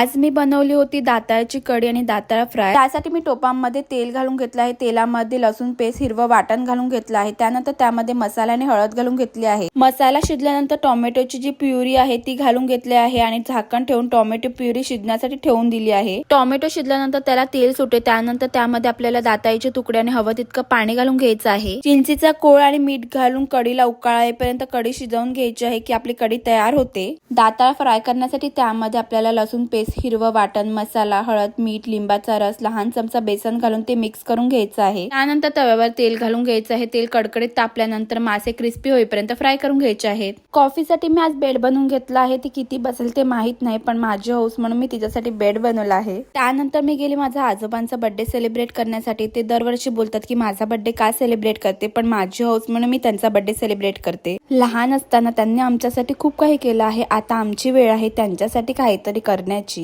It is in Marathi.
आज मी बनवली होती दाताळची कढी आणि दाताळ फ्राय. त्यासाठी मी टोपांमध्ये तेल घालून घेतलं आहे. तेलामध्ये लसूण पेस्ट हिरवं वाटण घालून घेतलं आहे. त्यानंतर त्यामध्ये मसाला आणि हळद घालून घेतली आहे. मसाला शिजल्यानंतर टोमॅटोची जी प्युरी आहे ती घालून घेतली आहे आणि झाकण ठेवून टोमॅटो प्युरी शिजण्यासाठी ठेवून दिली आहे. टोमॅटो शिजल्यानंतर त्याला तेल सुटे त्यानंतर त्यामध्ये आपल्याला दाताळीचे तुकडे आणि हवं तितकं पाणी घालून घ्यायचं आहे. चिंचीचा कोळ आणि मीठ घालून कढीला उकाळा येईपर्यंत कढी शिजवून घ्यायची आहे की आपली कढी तयार होते. दाताळ फ्राय करण्यासाठी त्यामध्ये आपल्याला लसूण पेस्ट हिरवं वाटण मसाला हळद मीठ लिंबाचा रस लहान चमचा बेसन घालून ते मिक्स करून घ्यायचं आहे. त्यानंतर तव्यावर तेल घालून घ्यायचं आहे. तेल कडकडीत तापल्यानंतर मासे क्रिस्पी होईपर्यंत फ्राय करून घ्यायचे आहेत. कॉफीसाठी मी आज बेड बनवून घेतला आहे. ती किती बसेल ते माहीत नाही पण माझी हौस म्हणून मी तिच्यासाठी बेड बनवला आहे. त्यानंतर मी गेली माझ्या आजोबांचा बर्थडे सेलिब्रेट करण्यासाठी. ते दरवर्षी बोलतात की माझा बर्थडे का सेलिब्रेट करते? पण माझी हौस म्हणून मी त्यांचा बर्थडे सेलिब्रेट करते. लहान असताना त्यांनी आमच्यासाठी खूप काही केलं आहे. आता आमची वेळ आहे त्यांच्यासाठी काहीतरी करण्याची.